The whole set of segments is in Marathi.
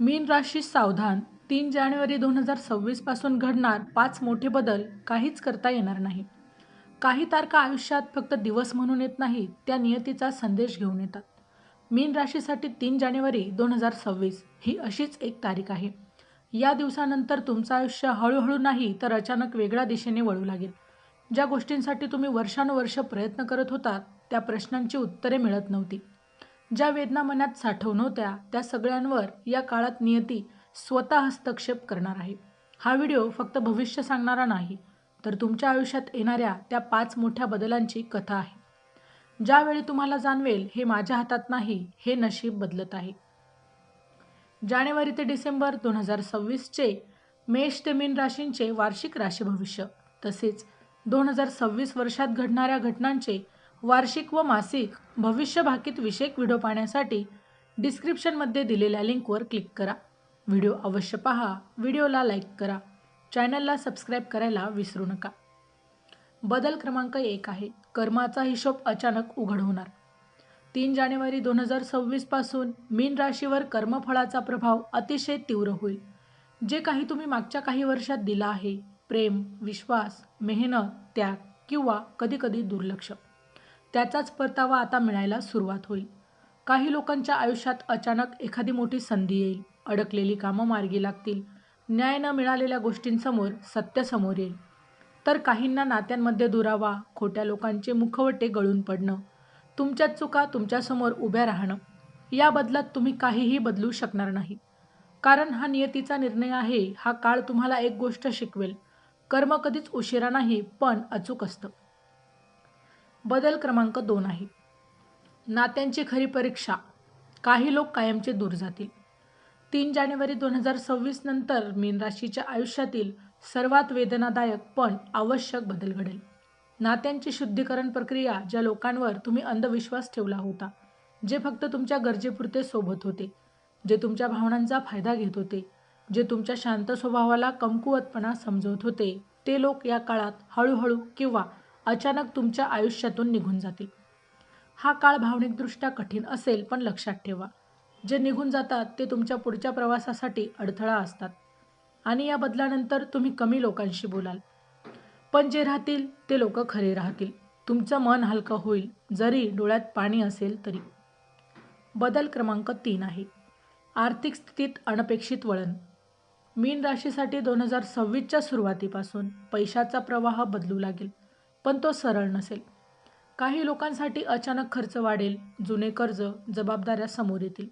मीन राशी सावधान तीन जानेवारी दोन हजार सव्वीसपासून घडणार पाच मोठे बदल काहीच करता येणार नाही. काही तारखा आयुष्यात फक्त दिवस म्हणून येत नाही त्या नियतीचा संदेश घेऊन येतात. मीन राशीसाठी तीन जानेवारी दोन हजार सव्वीस ही अशीच एक तारीख आहे. या दिवसानंतर तुमचं आयुष्य हळूहळू नाही तर अचानक वेगळ्या दिशेने वळू लागेल. ज्या गोष्टींसाठी तुम्ही वर्षानुवर्ष प्रयत्न करत होतात त्या प्रश्नांची उत्तरे मिळत नव्हती. ज्या वेदना मनात साठवून होत्या त्या सगळ्यांवर या काळात नियती स्वतः हस्तक्षेप करणार आहे. हा व्हिडिओ फक्त भविष्य सांगणारा नाही तर तुमच्या आयुष्यात येणाऱ्या त्या पाच मोठ्या बदलांची कथा आहे. ज्यावेळी तुम्हाला जाणवेल हे माझ्या हातात नाही हे नशीब बदलत आहे. जानेवारी ते डिसेंबर दोन हजार सव्वीसचे मेष ते मीन राशींचे वार्षिक राशी भविष्य तसेच दोन हजार सव्वीस वर्षात घडणाऱ्या घटनांचे वार्षिक व मासिक भविष्यभाकीत विषयक व्हिडिओ पाहण्यासाठी डिस्क्रिप्शनमध्ये दिलेल्या लिंकवर क्लिक करा. व्हिडिओ अवश्य पहा. व्हिडिओला लाईक करा. चॅनलला सबस्क्राईब करायला विसरू नका. बदल क्रमांक एक आहे. कर्माचा हिशोब अचानक उघड होणार. तीन जानेवारी दोन हजार सव्वीसपासून मीन राशीवर कर्मफळाचा प्रभाव अतिशय तीव्र होईल. जे काही तुम्ही मागच्या काही वर्षात दिला आहे प्रेम विश्वास मेहनत त्याग किंवा कधीकधी दुर्लक्ष. त्याचाच परतावा आता मिळायला सुरुवात होईल. काही लोकांच्या आयुष्यात अचानक एखादी मोठी संधी येईल. अडकलेली कामं मार्गी लागतील. न्याय न मिळालेल्या गोष्टींसमोर सत्य समोर येईल. तर काहींना नात्यांमध्ये दुरावा खोट्या लोकांचे मुखवटे गळून पडणं तुमच्या चुका तुमच्यासमोर उभ्या राहणं या बदलात तुम्ही काहीही बदलू शकणार नाही. कारण हा नियतीचा निर्णय आहे हा काळ तुम्हाला एक गोष्ट शिकवेल. कर्म कधीच उशिरा नाही पण अचूक असतं. बदल क्रमांक दोन आहे. नात्यांची खरी परीक्षा. काही लोक कायमचे दूर जातील. तीन जानेवारी दोन हजार सव्वीस नंतर मीन राशीच्या आयुष्यातील सर्वात वेदनादायक पण आवश्यक बदल घडेल. नात्यांची शुद्धीकरण प्रक्रिया ज्या लोकांवर तुम्ही अंधविश्वास ठेवला होता जे फक्त तुमच्या गरजेपुरते सोबत होते जे तुमच्या भावनांचा फायदा घेत होते जे तुमच्या शांत स्वभावाला कमकुवतपणा समजवत होते ते लोक या काळात हळूहळू किंवा अचानक तुमच्या आयुष्यातून निघून जातील. हा काळ भावनिकदृष्ट्या कठीण असेल पण लक्षात ठेवा. जे निघून जातात ते तुमच्या पुढच्या प्रवासासाठी अडथळा असतात. आणि या बदलानंतर तुम्ही कमी लोकांशी बोलाल. पण जे राहतील ते लोक खरे राहतील. तुमचं मन हलकं होईल जरी डोळ्यात पाणी असेल तरी. बदल क्रमांक तीन आहे. आर्थिक स्थितीत अनपेक्षित वळण. मीन राशीसाठी दोन हजार सव्वीसच्या सुरुवातीपासून पैशाचा प्रवाह बदलू लागेल. पण तो सरळ नसेल. काही लोकांसाठी अचानक खर्च वाढेल जुने कर्ज जबाबदाऱ्या समोर येतील.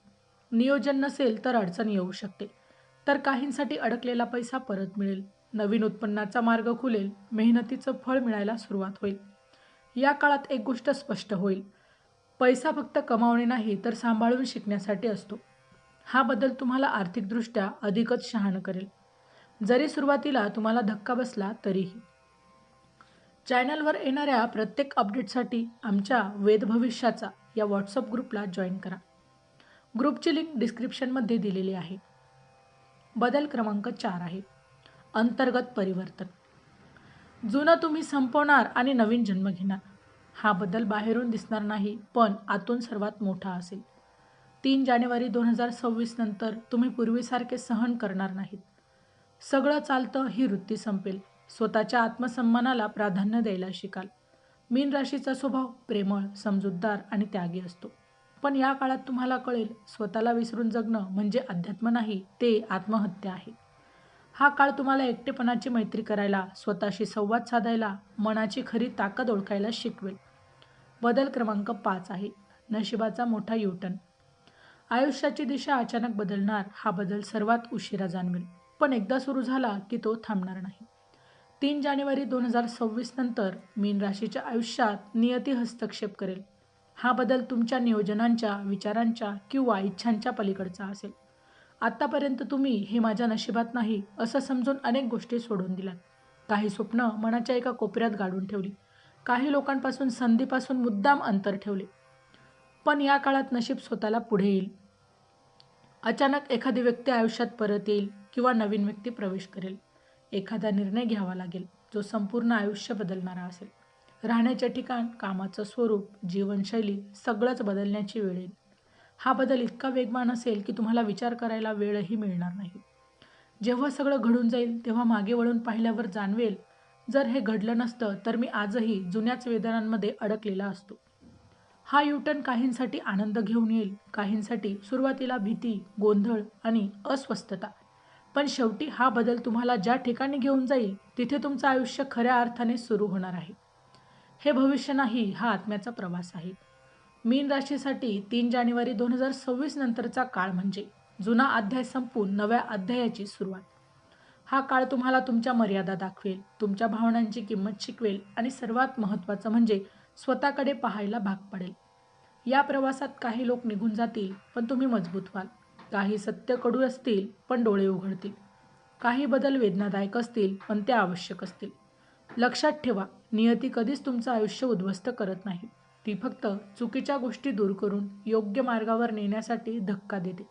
नियोजन नसेल तर अडचण येऊ शकते. तर काहींसाठी अडकलेला पैसा परत मिळेल. नवीन उत्पन्नाचा मार्ग खुलेल. मेहनतीचं फळ मिळायला सुरुवात होईल. या काळात एक गोष्ट स्पष्ट होईल. पैसा फक्त कमावणे नाही तर सांभाळून शिकण्यासाठी असतो. हा बदल तुम्हाला आर्थिकदृष्ट्या अधिकच शहाणं करेल. जरी सुरुवातीला तुम्हाला धक्का बसला तरीही. चॅनलवर येणाऱ्या प्रत्येक अपडेटसाठी आमच्या वेद भविष्याचा या व्हॉट्सअप ग्रुपला जॉईन करा. ग्रुपची लिंक डिस्क्रिप्शनमध्ये दिलेली आहे. बदल क्रमांक चार आहे. अंतर्गत परिवर्तन. जुनं तुम्ही संपवणार आणि नवीन जन्म घेणार. हा बदल बाहेरून दिसणार नाही पण आतून सर्वात मोठा असेल. तीन जानेवारी दोन हजार सव्वीस नंतर तुम्ही पूर्वीसारखे सहन करणार नाहीत. सगळं चालतं ही वृत्ती संपेल. स्वतःच्या आत्मसन्मानाला प्राधान्य द्यायला शिकाल. मीन राशीचा स्वभाव प्रेमळ समजूतदार आणि त्यागी असतो. पण या काळात तुम्हाला कळेल स्वतःला विसरून जगणं म्हणजे अध्यात्म नाही ते आत्महत्या आहे. हा काळ तुम्हाला एकटेपणाची मैत्री करायला स्वतःशी संवाद साधायला मनाची खरी ताकद ओळखायला शिकवेल. बदल क्रमांक पाच आहे नशिबाचा मोठा युटर्न. आयुष्याची दिशा अचानक बदलणार हा बदल सर्वात उशिरा जाणवेल. पण एकदा सुरू झाला की तो थांबणार नाही. तीन जानेवारी दोन हजार सव्वीस नंतर मीन राशीच्या आयुष्यात नियती हस्तक्षेप करेल. हा बदल तुमच्या नियोजनांच्या विचारांच्या किंवा इच्छांच्या पलीकडचा असेल. आत्तापर्यंत तुम्ही हे माझ्या नशिबात नाही असं समजून अनेक गोष्टी सोडून दिल्यात काही स्वप्न मनाच्या एका कोपऱ्यात गाडून ठेवली. काही लोकांपासून संधीपासून मुद्दाम अंतर ठेवले. पण या काळात नशीब स्वतःला पुढे येईल. अचानक एखादी व्यक्ती आयुष्यात परत येईल किंवा नवीन व्यक्ती प्रवेश करेल. एखादा निर्णय घ्यावा लागेल जो संपूर्ण आयुष्य बदलणारा असेल. राहण्याचे ठिकाण कामाचं स्वरूप जीवनशैली सगळंच बदलण्याची वेळ येईल. हा बदल इतका वेगवान असेल की तुम्हाला विचार करायला वेळही मिळणार नाही. जेव्हा सगळं घडून जाईल तेव्हा मागे वळून पाहिल्यावर जाणवेल जर हे घडलं नसतं तर मी आजही जुन्याच वेदनांमध्ये अडकलेला असतो. हा युटर्न काहींसाठी आनंद घेऊन येईल काहींसाठी सुरुवातीला भीती गोंधळ आणि अस्वस्थता पण शेवटी हा बदल तुम्हाला ज्या ठिकाणी घेऊन जाईल तिथे तुमचं आयुष्य खऱ्या अर्थाने सुरू होणार आहे. हे भविष्य नाही हा आत्म्याचा प्रवास आहे. मीन राशीसाठी तीन जानेवारी दोन हजार सव्वीस नंतरचा काळ म्हणजे जुना अध्याय संपून नव्या अध्यायाची सुरुवात. हा काळ तुम्हाला तुमच्या मर्यादा दाखवेल तुमच्या भावनांची किंमत शिकवेल आणि सर्वात महत्त्वाचं म्हणजे स्वतःकडे पाहायला भाग पडेल. या प्रवासात काही लोक निघून जातील पण तुम्ही मजबूत व्हाल. काही सत्य कडू असतील पण डोळे उघडतील. काही बदल वेदनादायक असतील पण ते आवश्यक असतील. लक्षात ठेवा नियती कधीच तुमचं आयुष्य उद्ध्वस्त करत नाही. ती फक्त चुकीच्या गोष्टी दूर करून योग्य मार्गावर नेण्यासाठी धक्का देते.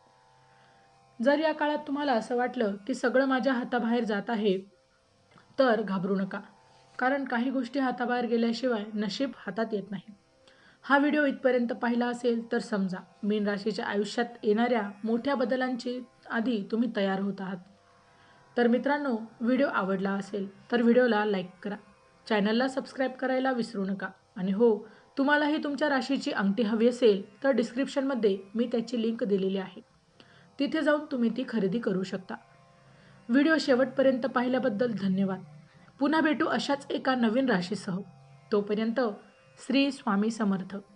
जर या काळात तुम्हाला असं वाटलं की सगळं माझ्या हाताबाहेर जात आहे तर घाबरू नका. कारण काही गोष्टी हाताबाहेर गेल्याशिवाय नशीब हातात येत नाही. हा व्हिडिओ इथपर्यंत पाहिला असेल तर समजा मीन राशीच्या आयुष्यात येणाऱ्या मोठ्या बदलांची आधी तुम्ही तयार होत आहात. तर मित्रांनो व्हिडिओ आवडला असेल तर व्हिडिओला लाईक करा. चॅनलला सबस्क्राईब करायला विसरू नका. आणि हो तुम्हालाही तुमच्या राशीची अंगठी हवी असेल तर डिस्क्रिप्शनमध्ये मी त्याची लिंक दिलेली आहे. तिथे जाऊन तुम्ही ती खरेदी करू शकता. व्हिडिओ शेवटपर्यंत पाहिल्याबद्दल धन्यवाद. पुन्हा भेटू अशाच एका नवीन राशीसह. तोपर्यंत श्री स्वामी समर्थ.